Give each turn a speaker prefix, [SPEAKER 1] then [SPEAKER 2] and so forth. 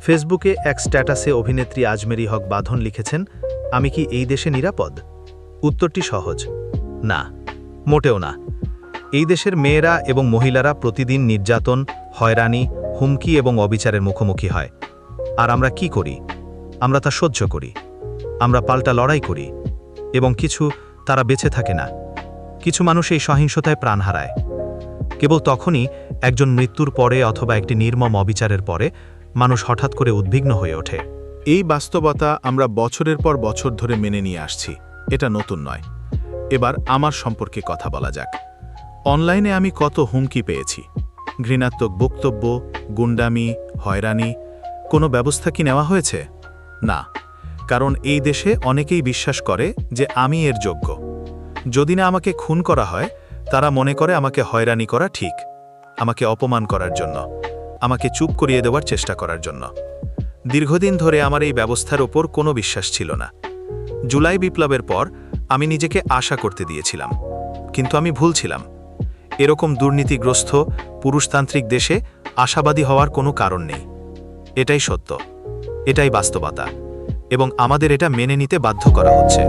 [SPEAKER 1] ফেসবুকে এক স্ট্যাটাসে অভিনেত্রী আজমেরি হক বাঁধন লিখেছেন, আমি কি এই দেশে নিরাপদ? উত্তরটি সহজ, না, মোটেও না। এই দেশের মেয়েরা এবং মহিলারা প্রতিদিন নির্যাতন, হয়রানি, হুমকি এবং অবিচারের মুখোমুখি হয়। আর আমরা কি করি? আমরা তা সহ্য করি। আমরা পাল্টা লড়াই করি। এবং কিছু তারা বেঁচে থাকে না। কিছু মানুষ এই সহিংসতায় প্রাণ হারায়। কেবল তখনই একজন মৃত্যুর পরে অথবা একটি নির্মম অবিচারের পরে মানুষ হঠাৎ করে উদ্বিগ্ন হয়ে ওঠে।
[SPEAKER 2] এই বাস্তবতা আমরা বছরের পর বছর ধরে মেনে নিয়ে আসছি, এটা নতুন নয়। এবার আমার সম্পর্কে কথা বলা যাক। অনলাইনে আমি কত হুমকি পেয়েছি। ঘৃণাত্মক বক্তব্য, গুন্ডামি, হয়রানি, কোনো ব্যবস্থা কি নেওয়া হয়েছে? না, কারণ এই দেশে অনেকেই বিশ্বাস করে যে আমি এর যোগ্য। যদি না আমাকে খুন করা হয় তারা মনে করে আমাকে হয়রানি করা ঠিক, আমাকে অপমান করার জন্য, আমাকে চুপ করিয়ে দেওয়ার চেষ্টা করার জন্য। দীর্ঘদিন ধরে আমার এই ব্যবস্থার ওপর কোনো বিশ্বাস ছিল না। জুলাই বিপ্লবের পর আমি নিজেকে আশা করতে দিয়েছিলাম, কিন্তু আমি ভুল ছিলাম। এরকম দুর্নীতিগ্রস্ত, পুরুষতান্ত্রিক দেশে আশাবাদী হওয়ার কোনো কারণ নেই। এটাই সত্য, এটাই বাস্তবতা, এবং আমাদের এটা মেনে নিতে বাধ্য করা হচ্ছে।